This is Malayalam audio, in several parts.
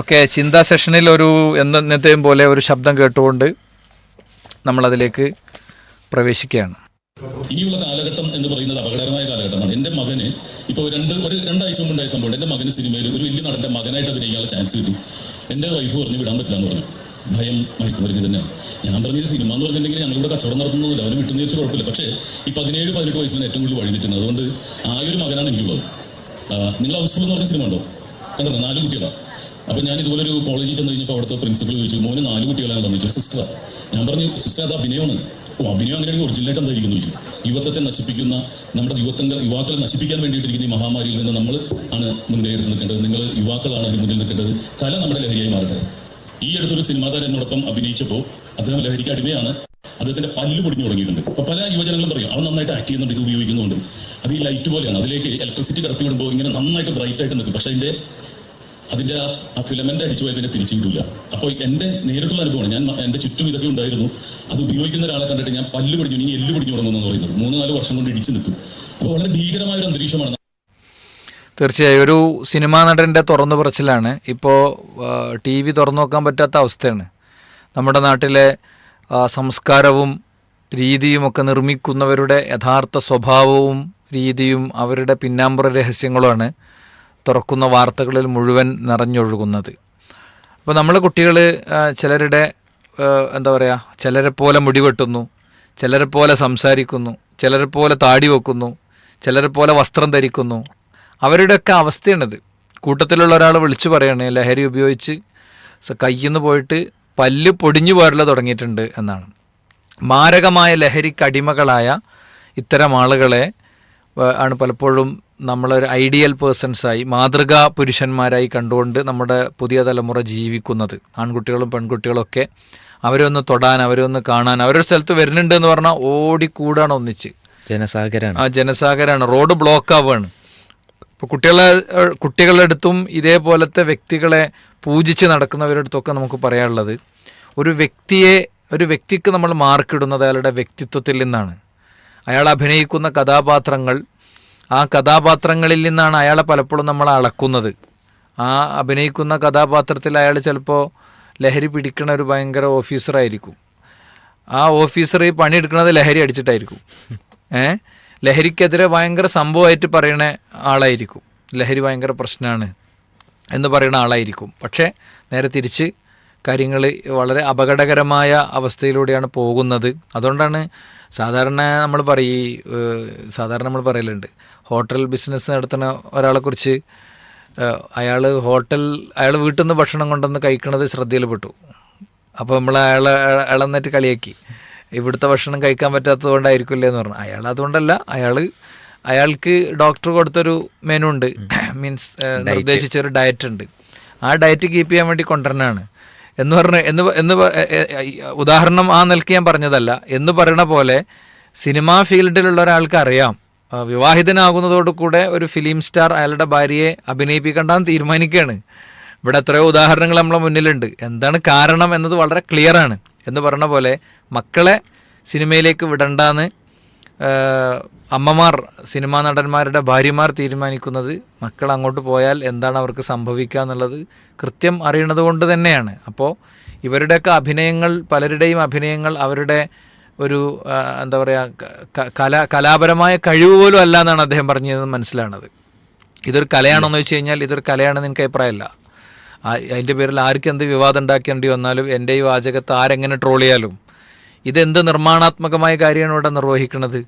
ഓക്കെ ചിന്താ സെഷനിൽ ഒരു എന്നത്തെയും പോലെ ഒരു ശബ്ദം കേട്ടുകൊണ്ട് നമ്മളതിലേക്ക് പ്രവേശിക്കുകയാണ്. ഇനിയുള്ള കാലഘട്ടം എന്ന് പറയുന്നത് അപകടകരമായ കാലഘട്ടമാണ്. എന്റെ മകന് ഇപ്പോൾ രണ്ട് ഒരു രണ്ടാഴ്ച മുമ്പുണ്ടായ സംഭവം എന്റെ മകന് സിനിമയിൽ ഒരു വലിയ നടന്റെ മകനായിട്ട് അഭിനയിക്കാനുള്ള ചാൻസ് കിട്ടി. എന്റെ വൈഫ് പറഞ്ഞു വിടാൻ പറ്റില്ല എന്ന് പറഞ്ഞു. ഭയം മയക്കുമരുന്ന് തന്നെയാണ്. ഞാൻ പറഞ്ഞത് സിനിമ എന്ന് പറഞ്ഞിട്ടുണ്ടെങ്കിൽ ഞങ്ങളിവിടെ കച്ചവടം നടത്തുന്നില്ല അവന് വിട്ടു വെച്ച് കുഴപ്പമില്ല. പക്ഷേ ഈ പതിനേഴ് പതിനെട്ട് വയസ്സിലാണ് ഏറ്റവും കൂടുതൽ വഴി അതുകൊണ്ട് ആ ഒരു മകനാണ് എനിക്കുള്ളത്. നിങ്ങൾ ഹൗസ്ഫുൾ എന്ന് പറഞ്ഞ സിനിമ ഉണ്ടോ? കണ്ടോ? നാല് കുട്ടികളാണ് അപ്പോൾ ഞാൻ ഇതുപോലെ ഒരു കോളേജിൽ ചെന്ന് കഴിഞ്ഞപ്പോൾ അവിടുത്തെ പ്രിൻസിപ്പൾ ചോദിച്ചു മോന് നാല് കുട്ടികളാണ് പറഞ്ഞു സിസ്റ്റർ ഞാൻ പറഞ്ഞു സിസ്റ്റർ അത് അഭിനയമാണ് ഓ അഭിനയം അങ്ങനെയാണെങ്കിൽ ഒറിജിനലായിട്ട് എന്തായിരിക്കും ചോദിച്ചു. യുവത്വത്തെ നശിപ്പിക്കുന്ന നമ്മുടെ യുവത്വങ്ങൾ യുവാക്കളെ നശിപ്പിക്കാൻ വേണ്ടിയിട്ടിരിക്കുന്ന ഈ മഹാമാരിയിൽ നിന്ന് നമ്മൾ ആണ് മുൻകൈ എടുത്ത് നിൽക്കേണ്ടത്. നിങ്ങൾ യുവാക്കളാണ് അതിന് മുന്നിൽ നിൽക്കേണ്ടത്. കല നമ്മുടെ ലഹരിയായി മാറട്ടെ. ഈ അടുത്തൊരു സിനിമാ താരനോടൊപ്പം അഭിനയിച്ചപ്പോൾ അദ്ദേഹം ലഹരിക്ക് അടിമയാണ്. അദ്ദേഹത്തിന്റെ പല്ല് പൊടിഞ്ഞു തുടങ്ങിയിട്ടുണ്ട്. അപ്പൊ പല യുവജനങ്ങളും പറയും അവൻ നന്നായിട്ട് ആക്ട് ചെയ്യുന്നുണ്ട് ഇത് ഉപയോഗിക്കുന്നുണ്ട്. അത് ഈ ലൈറ്റ് പോലെയാണ്. അതിലേക്ക് ഇലക്ട്രിസിറ്റി കടത്തി വിടുമ്പോൾ ഇങ്ങനെ നന്നായിട്ട് ബ്രൈറ്റ് ആയിട്ട് നിൽക്കും. പക്ഷെ അതിന്റെ അതിന്റെ ആ- ഫിലമെന്റ് അടിച്ചു പോയി പിന്നെ തിരിച്ചു കിട്ടില്ല അപ്പോൾ എന്റെ നേരിട്ടുള്ള അനുഭവമാണ്. ഞാൻ എന്റെ ചുറ്റും ഇതൊക്കെ ഉണ്ടായിരുന്നു. അത് ഉപയോഗിക്കുന്ന ഒരാളെ കണ്ടിട്ട് ഞാൻ പല്ല് പിടിഞ്ഞു. ഇനി എല്ല് പിടിഞ്ഞു തുടങ്ങുന്നു പറയുന്നത്. മൂന്ന് നാല് വർഷം കൊണ്ട് ഇടിച്ചു നിൽക്കും. അപ്പോൾ വളരെ ഭീകരമായ ഒരു അന്തരീക്ഷമാണ്. തീർച്ചയായും. ഒരു സിനിമാ നടന്റെ തുറന്നു പറച്ചിലാണ്. ഇപ്പോൾ ടി വി തുറന്നു നോക്കാൻ പറ്റാത്ത അവസ്ഥയാണ്. നമ്മുടെ നാട്ടിലെ സംസ്കാരവും സംസ്കാരവും രീതിയുമൊക്കെ നിർമ്മിക്കുന്നവരുടെ യഥാർത്ഥ സ്വഭാവവും രീതിയും അവരുടെ പിന്നാമ്പുറ രഹസ്യങ്ങളുമാണ്. തുറക്കുന്ന വാർത്തകളിൽ മുഴുവൻ നിറഞ്ഞൊഴുകുന്നത്. അപ്പോൾ നമ്മളെ കുട്ടികൾ ചിലരുടെ എന്താ പറയുക ചിലരെ പോലെ മുടി വെട്ടുന്നു ചിലരെ പോലെ സംസാരിക്കുന്നു ചിലരെ പോലെ താടി വെക്കുന്നു ചിലരെ പോലെ വസ്ത്രം ധരിക്കുന്നു. അവരുടെയൊക്കെ അവസ്ഥയാണിത്. കൂട്ടത്തിലുള്ള ഒരാൾ വിളിച്ചു പറയാണ് ലഹരി ഉപയോഗിച്ച് കയ്യിൽ നിന്ന് പോയിട്ട് പല്ല് പൊടിഞ്ഞു പോരല തുടങ്ങിയിട്ടുണ്ട് എന്നാണ്. മാരകമായ ലഹരിക്ക് അടിമകളായ ഇത്തരം ആളുകളെ ആണ് പലപ്പോഴും നമ്മളൊരു ഐഡിയൽ പേഴ്സൺസായി മാതൃകാ പുരുഷന്മാരായി കണ്ടുകൊണ്ട് നമ്മുടെ പുതിയ തലമുറ ജീവിക്കുന്നത്. ആൺകുട്ടികളും പെൺകുട്ടികളും ഒക്കെ അവരെ ഒന്ന് തൊടാൻ അവരെ ഒന്ന് കാണാൻ അവരൊരു സ്ഥലത്ത് വരുന്നുണ്ട് എന്ന് പറഞ്ഞാൽ ഓടിക്കൂടാണ് ഒന്നിച്ച്. ജനസാഗരാണ്. ആ ജനസാഗരാണ്. റോഡ് ബ്ലോക്ക് ആവുകയാണ്. ഇപ്പോൾ കുട്ടികളെ കുട്ടികളുടെ അടുത്തും ഇതേപോലത്തെ വ്യക്തികളെ പൂജിച്ച് നടക്കുന്നവരുടെ അടുത്തൊക്കെ നമുക്ക് പറയാനുള്ളത് ഒരു വ്യക്തിയെ ഒരു വ്യക്തിക്ക് നമ്മൾ മാർക്കിടുന്നത് അയാളുടെ വ്യക്തിത്വത്തിൽ നിന്നാണ്. അയാൾ അഭിനയിക്കുന്ന കഥാപാത്രങ്ങൾ ആ കഥാപാത്രങ്ങളിൽ നിന്നാണ് അയാളെ പലപ്പോഴും നമ്മൾ അളക്കുന്നത്. ആ അഭിനയിക്കുന്ന കഥാപാത്രത്തിൽ അയാൾ ചിലപ്പോൾ ലഹരി പിടിക്കുന്ന ഒരു ഭയങ്കര ഓഫീസറായിരിക്കും ആ ഓഫീസർ ഈ പണിയെടുക്കുന്നത് ലഹരി അടിച്ചിട്ടായിരിക്കും. ഏ? ലഹരിക്കെതിരെ ഭയങ്കര സംഭവമായിട്ട് പറയുന്ന ആളായിരിക്കും. ലഹരി ഭയങ്കര പ്രശ്നമാണ് എന്ന് പറയുന്ന ആളായിരിക്കും. പക്ഷേ നേരെ തിരിച്ച് കാര്യങ്ങൾ വളരെ അപകടകരമായ അവസ്ഥയിലൂടെയാണ് പോകുന്നത്. അതുകൊണ്ടാണ് സാധാരണ നമ്മൾ പറയും സാധാരണ നമ്മൾ പറയലുണ്ട്. ഹോട്ടൽ ബിസിനസ് നടത്തുന്ന ഒരാളെക്കുറിച്ച് അയാൾ ഹോട്ടൽ അയാൾ വീട്ടിൽ നിന്ന് ഭക്ഷണം കൊണ്ടുവന്ന് കഴിക്കണത് ശ്രദ്ധയിൽപ്പെട്ടു. അപ്പോൾ നമ്മൾ അയാളെ അയാളെ എന്നിട്ട് കളിയാക്കി. ഇവിടുത്തെ ഭക്ഷണം കഴിക്കാൻ പറ്റാത്തത് കൊണ്ടായിരിക്കില്ല എന്ന് പറഞ്ഞു. അയാൾ അതുകൊണ്ടല്ല അയാൾ അയാൾക്ക് ഡോക്ടർ കൊടുത്തൊരു മെനു ഉണ്ട്. മീൻസ് നിർദ്ദേശിച്ചൊരു ഡയറ്റ് ഉണ്ട്. ആ ഡയറ്റ് കീപ്പ് ചെയ്യാൻ വേണ്ടി കൊണ്ടുവരണതാണ് എന്ന് പറഞ്ഞ എന്ന് എന്ന് ഉദാഹരണം ആ നിലയ്ക്ക് ഞാൻ പറഞ്ഞതല്ല. എന്ന് പറയണ പോലെ സിനിമാ ഫീൽഡിലുള്ള ഒരാൾക്ക് അറിയാം. വിവാഹിതനാകുന്നതോട് കൂടെ ഒരു ഫിലിം സ്റ്റാർ അയാളുടെ ഭാര്യയെ അഭിനയിപ്പിക്കണ്ടെന്ന് തീരുമാനിക്കുകയാണ് ഇവിടെ എത്രയോ ഉദാഹരണങ്ങൾ നമ്മളെ മുന്നിലുണ്ട്. എന്താണ് കാരണം എന്നത് വളരെ ക്ലിയറാണ് എന്ന് പറഞ്ഞ പോലെ മക്കളെ സിനിമയിലേക്ക് വിടണ്ടെന്ന് അമ്മമാർ സിനിമാ നടന്മാരുടെ ഭാര്യമാർ തീരുമാനിക്കുന്നത് മക്കൾ അങ്ങോട്ട് പോയാൽ എന്താണ് അവർക്ക് സംഭവിക്കുക എന്നുള്ളത് കൃത്യം അറിയണത് കൊണ്ട് തന്നെയാണ്. അപ്പോൾ ഇവരുടെയൊക്കെ അഭിനയങ്ങൾ പലരുടെയും അഭിനയങ്ങൾ അവരുടെ ഒരു എന്താ പറയുക കല കലാപരമായ കഴിവ് പോലും അല്ല എന്നാണ് അദ്ദേഹം പറഞ്ഞതെന്ന് മനസ്സിലാണത്. ഇതൊരു കലയാണോ എന്ന് വെച്ച് കഴിഞ്ഞാൽ ഇതൊരു കലയാണെന്ന് എനിക്ക് അഭിപ്രായമല്ല. അതിന്റെ പേരിൽ ആർക്ക് എന്ത് വിവാദം ഉണ്ടാക്കേണ്ടി വന്നാലും എന്റെ ഈ വാചകത്തെ ആരെങ്ങനെ ട്രോൾ ചെയ്യാലും ഇതെന്ത് നിർമ്മാണാത്മകമായ കാര്യമാണ് ഇവിടെ നിർവഹിക്കുന്നത്?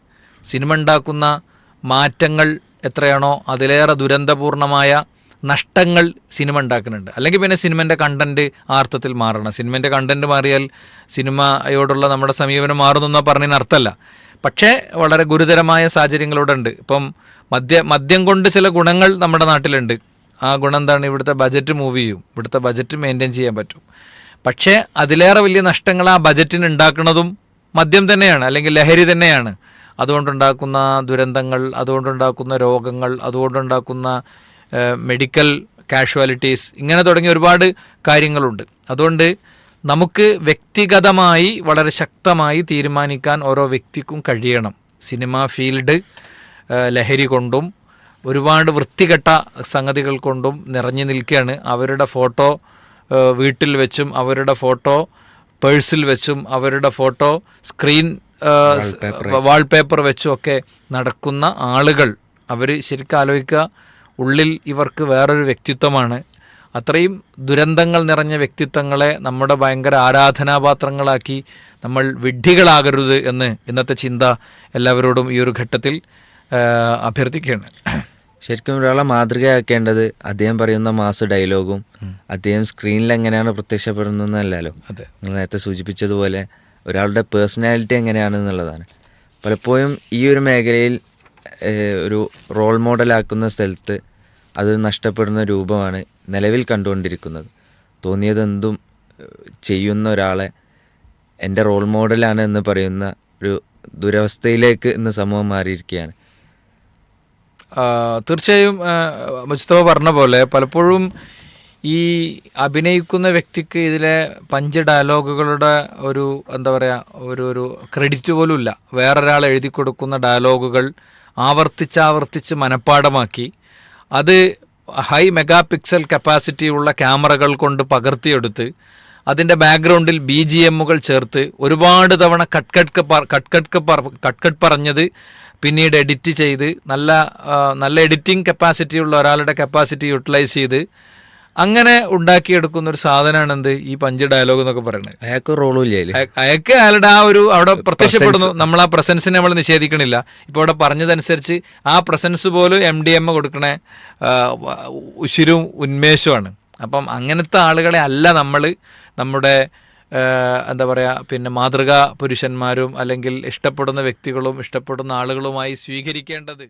സിനിമ ഉണ്ടാക്കുന്ന മാറ്റങ്ങൾ എത്രയാണോ അതിലേറെ ദുരന്തപൂർണമായ നഷ്ടങ്ങൾ സിനിമ ഉണ്ടാക്കുന്നുണ്ട്. അല്ലെങ്കിൽ പിന്നെ സിനിമന്റെ കണ്ടന്റ് ആർത്ഥത്തിൽ മാറണം. സിനിമന്റെ കണ്ടന്റ് മാറിയാൽ സിനിമയോടുള്ള നമ്മുടെ സമീപനം മാറുന്നെന്നാ പറഞ്ഞതിന് അർത്ഥമല്ല. പക്ഷേ വളരെ ഗുരുതരമായ സാഹചര്യങ്ങളിവിടെ ഉണ്ട്. ഇപ്പം മദ്യ മദ്യം കൊണ്ട് ചില ഗുണങ്ങൾ നമ്മുടെ നാട്ടിലുണ്ട്. ആ ഗുണം എന്താണ്? ഇവിടുത്തെ ബജറ്റ് മൂവ് ചെയ്യും. ഇവിടുത്തെ ബജറ്റ് മെയിന്റെയിൻ ചെയ്യാൻ പറ്റും. പക്ഷേ അതിലേറെ വലിയ നഷ്ടങ്ങൾ ആ ബജറ്റിന് ഉണ്ടാക്കുന്നതും മദ്യം തന്നെയാണ് അല്ലെങ്കിൽ ലഹരി തന്നെയാണ്. അതുകൊണ്ടുണ്ടാക്കുന്ന ദുരന്തങ്ങൾ അതുകൊണ്ടുണ്ടാക്കുന്ന രോഗങ്ങൾ അതുകൊണ്ടുണ്ടാക്കുന്ന മെഡിക്കൽ കാഷ്വാലിറ്റീസ് ഇങ്ങനെ തുടങ്ങിയ ഒരുപാട് കാര്യങ്ങളുണ്ട്. അതുകൊണ്ട് നമുക്ക് വ്യക്തിഗതമായി വളരെ ശക്തമായി തീരുമാനിക്കാൻ ഓരോ വ്യക്തിക്കും കഴിയണം. സിനിമ ഫീൽഡ് ലഹരി കൊണ്ടും ഒരുപാട് വൃത്തികെട്ട സംഗതികൾ കൊണ്ടും നിറഞ്ഞു നിൽക്കുകയാണ്. അവരുടെ ഫോട്ടോ വീട്ടിൽ വെച്ചും അവരുടെ ഫോട്ടോ പേഴ്സിൽ വെച്ചും അവരുടെ ഫോട്ടോ സ്ക്രീൻ വാൾപേപ്പർ വെച്ചും ഒക്കെ നടക്കുന്ന ആളുകൾ. അവർ ശരിക്കും ആലോചിക്കുക ഉള്ളിൽ ഇവർക്ക് വേറൊരു വ്യക്തിത്വമാണ്. അത്രയും ദുരന്തങ്ങൾ നിറഞ്ഞ വ്യക്തിത്വങ്ങളെ നമ്മുടെ ഭയങ്കര ആരാധനാപാത്രങ്ങളാക്കി നമ്മൾ വിഡ്ഢികളാകരുത് എന്ന് ഇന്നത്തെ ചിന്ത എല്ലാവരോടും ഈ ഒരു ഘട്ടത്തിൽ അഭ്യർത്ഥിക്കുകയാണ്. ശരിക്കും ഒരാളെ മാതൃകയാക്കേണ്ടത് അദ്ദേഹം പറയുന്ന മാസ് ഡയലോഗും അദ്ദേഹം സ്ക്രീനിൽ എങ്ങനെയാണ് പ്രത്യക്ഷപ്പെടുന്നതല്ലല്ലോ അതെ. നിങ്ങൾ നേരത്തെ സൂചിപ്പിച്ചതുപോലെ ഒരാളുടെ പേഴ്സണാലിറ്റി എങ്ങനെയാണെന്നുള്ളതാണ്. പലപ്പോഴും ഈ ഒരു മേഖലയിൽ ഒരു റോൾ മോഡലാക്കുന്ന സ്ഥലത്ത് അത് നഷ്ടപ്പെടുന്ന രൂപമാണ് നിലവിൽ കണ്ടുകൊണ്ടിരിക്കുന്നത്. തോന്നിയതെന്തും ചെയ്യുന്ന ഒരാളെ എന്റെ റോൾ മോഡലാണ് എന്ന് പറയുന്ന ഒരു ദുരവസ്ഥയിലേക്ക് ഇന്ന് സമൂഹം മാറിയിരിക്കുകയാണ്. തീർച്ചയായും മജിസ്തവ പറഞ്ഞ പോലെ പലപ്പോഴും ഈ അഭിനയിക്കുന്ന വ്യക്തിക്ക് ഇതിലെ പഞ്ച് ഡയലോഗുകളുടെ ഒരു എന്താ പറയുക ഒരു ഒരു ക്രെഡിറ്റ് പോലും ഇല്ല വേറൊരാൾ എഴുതി കൊടുക്കുന്ന ഡയലോഗുകൾ ആവർത്തിച്ചാവർത്തിച്ച് മനഃപ്പാടമാക്കി അത് ഹൈ മെഗാ പിക്സൽ കപ്പാസിറ്റി ഉള്ള ക്യാമറകൾ കൊണ്ട് പകർത്തിയെടുത്ത് അതിന്റെ ബാക്ക്ഗ്രൗണ്ടിൽ ബി ജി എമ്മുകൾ ചേർത്ത് ഒരുപാട് തവണ കട്ട് കട്ട് കട്ട് കട്ട് പറഞ്ഞത് പിന്നീട് എഡിറ്റ് ചെയ്ത് നല്ല നല്ല എഡിറ്റിംഗ് കപ്പാസിറ്റി ഉള്ള ഒരാളുടെ കപ്പാസിറ്റി യൂട്ടിലൈസ് ചെയ്ത് അങ്ങനെ ഉണ്ടാക്കിയെടുക്കുന്ന ഒരു സാധനമാണ് എന്ത്? ഈ പഞ്ച് ഡയലോഗ് എന്നൊക്കെ പറയുന്നത് അയാൾക്ക് റോളും ഇല്ല. അയാൾക്ക് അയാളുടെ ആ ഒരു അവിടെ പ്രത്യക്ഷപ്പെടുന്നു. നമ്മൾ ആ പ്രസൻസിനെ നമ്മൾ നിഷേധിക്കണില്ല. ഇപ്പോൾ അവിടെ പറഞ്ഞതനുസരിച്ച് ആ പ്രസൻസ് പോലും എം ഡി എം കൊടുക്കണ കൊടുക്കണേ ഉശിരും ഉന്മേഷമാണ് അപ്പം അങ്ങനത്തെ ആളുകളെ അല്ല നമ്മൾ നമ്മുടെ എന്താ പറയുക പിന്നെ മാതൃകാ പുരുഷന്മാരും അല്ലെങ്കിൽ ഇഷ്ടപ്പെടുന്ന വ്യക്തികളും ഇഷ്ടപ്പെടുന്ന ആളുകളുമായി സ്വീകരിക്കേണ്ടത്